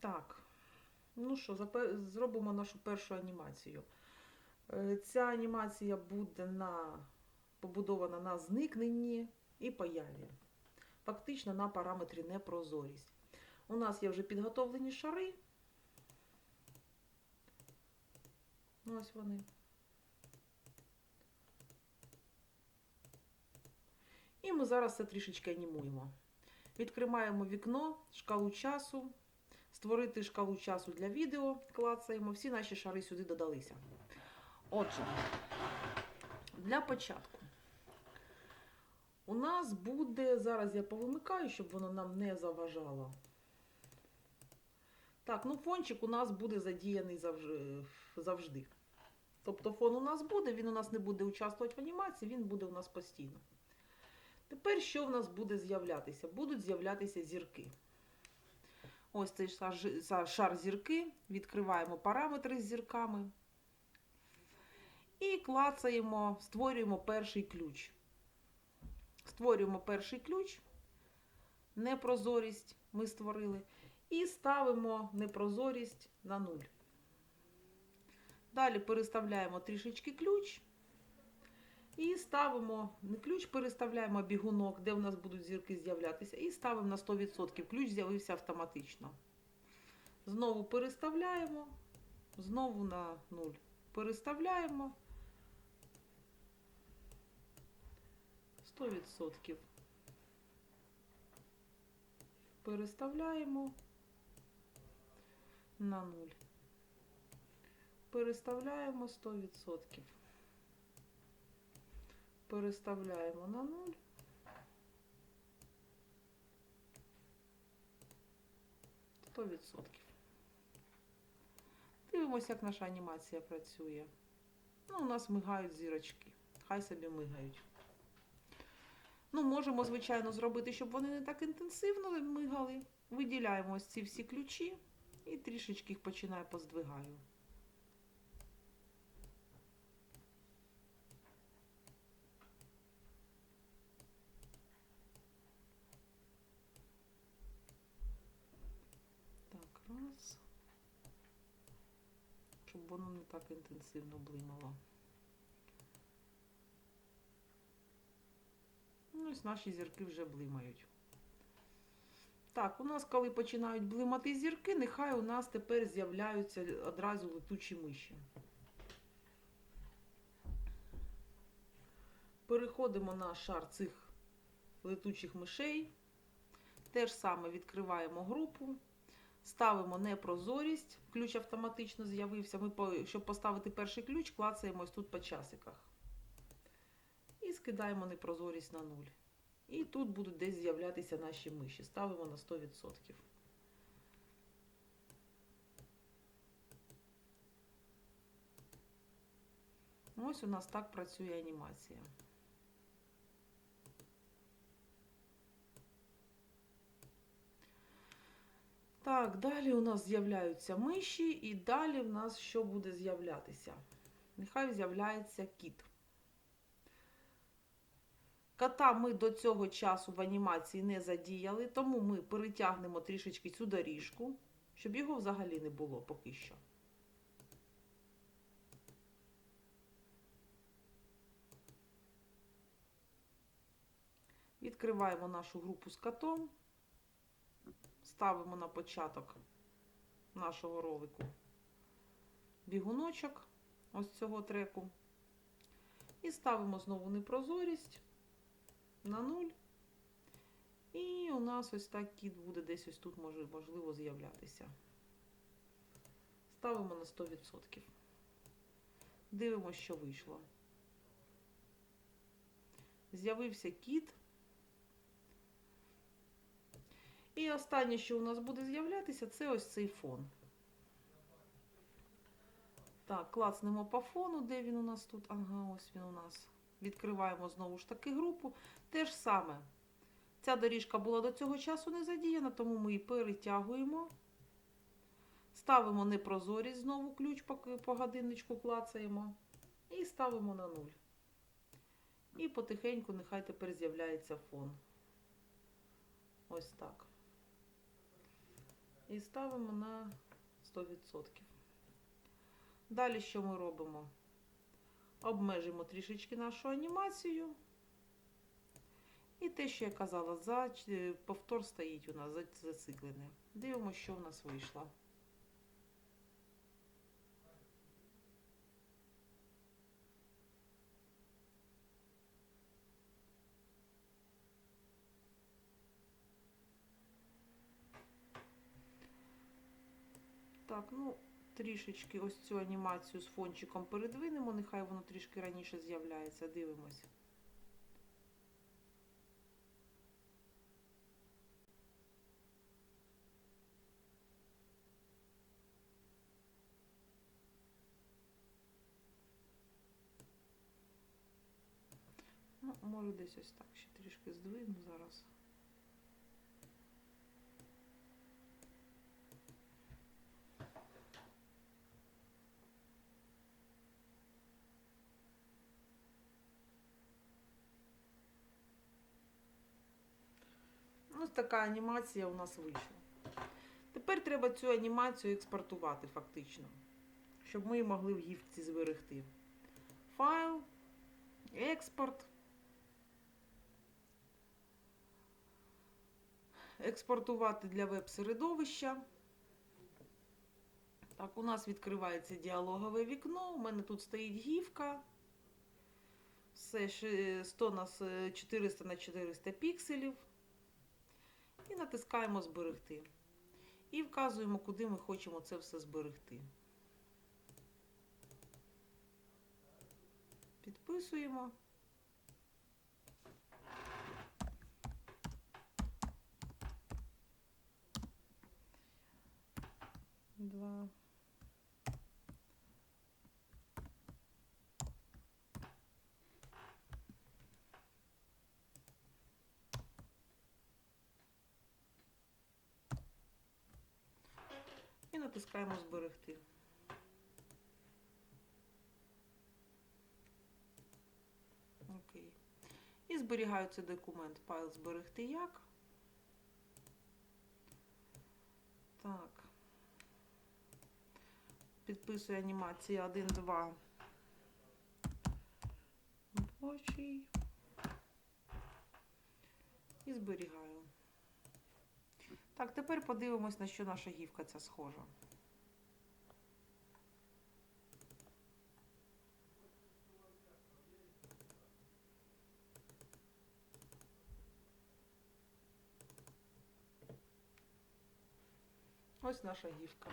Так. Ну що, зробимо нашу першу анімацію. Е, Ця анімація буде на, побудована на зникненні і появі. Фактично на параметрі непрозорість. У нас є вже підготовлені шари. Ну, ось вони. І ми зараз це трішечки анімуємо. Відкриваємо вікно, шкалу часу, створити шкалу часу для відео, клацаємо. Всі наші шари сюди додалися. Отже, для початку. У нас буде, зараз я повимикаю, щоб воно нам не заважало. Так, ну фончик у нас буде задіяний завж- завжди. Тобто фон у нас буде, він у нас не буде участвувати в анімації, він буде у нас постійно. Тепер що в нас буде з'являтися? Будуть з'являтися зірки. Ось цей шар, зірки. Відкриваємо параметри з зірками. І клацаємо, створюємо перший ключ. Створюємо перший ключ. Непрозорість ми створили. І ставимо непрозорість на 0. Далі переставляємо трішечки ключ. І ставимо, не ключ переставляємо, бігунок, де в нас будуть зірки з'являтися, і ставимо на 100%. Ключ з'явився автоматично. Знову переставляємо, знову на 0. Переставляємо 100%. Переставляємо на 0. Переставляємо 100%. Переставляємо на 0. Сто відсотків. Дивимося, як наша анімація працює. Ну, у нас мигають зірочки. Хай собі мигають. Ну, можемо, звичайно, зробити, щоб вони не так інтенсивно мигали. Виділяємо ось ці всі ключі і трішечки їх починаю поздвигаю. Так, раз. Щоб воно не так інтенсивно блимало. Ну, ось наші зірки вже блимають. Так, у нас, коли починають блимати зірки, нехай у нас тепер з'являються одразу летучі миші. Переходимо на шар цих летучих мишей. Те ж саме відкриваємо групу. Ставимо непрозорість, ключ автоматично з'явився. Ми, щоб поставити перший ключ, клацаємо ось тут по часиках. І скидаємо непрозорість на 0. І тут будуть десь з'являтися наші миші. Ставимо на 100%. Ось у нас так працює анімація. Так, далі у нас з'являються миші, і далі в нас що буде з'являтися? Нехай з'являється кіт. Кота ми до цього часу в анімації не задіяли, тому ми перетягнемо трішечки цю доріжку, щоб його взагалі не було поки що. Відкриваємо нашу групу з котом, ставимо на початок нашого ролику бігуночок ось цього треку. І ставимо знову непрозорість на 0. І у нас ось так кіт буде десь ось тут може, можливо з'являтися. Ставимо на 100%. Дивимося, що вийшло. З'явився кіт. І останнє, що у нас буде з'являтися, це ось цей фон. Так, клацнемо по фону, де він у нас тут. Ага, ось він у нас. Відкриваємо знову ж таки групу. Те ж саме. Ця доріжка була до цього часу не задіяна, тому ми її перетягуємо. Ставимо непрозорість, знову ключ по, годинничку клацаємо. І ставимо на 0. І потихеньку нехай тепер з'являється фон. Ось так. І ставимо на 100%. Далі що ми робимо? Обмежимо трішечки нашу анімацію. І те, що я казала, за повтор стоїть у нас зациклене. Дивимося, що в нас вийшло. Так, ну, трішечки ось цю анімацію з фончиком передвинемо, нехай воно трішки раніше з'являється. Дивимось. Ну, може десь ось так. Ще трішки здвину зараз. Ось така анімація у нас вийшла. Тепер треба цю анімацію експортувати фактично, щоб ми могли в гіфці зберегти. Файл, експорт. Експортувати для веб-середовища. Так, у нас відкривається діалогове вікно. У мене тут стоїть гівка. Все ще 100 на 400 на 400 пікселів. І натискаємо зберегти. І вказуємо, куди ми хочемо це все зберегти. Підписуємо. Два. І натискаємо зберегти. Окей. І зберігаю цей документ. Файл зберегти як. Так. Підписую анімація 1, 2. Робочий. І зберігаю. Так, тепер подивимось, на що наша гівка ця схожа. Ось наша гівка.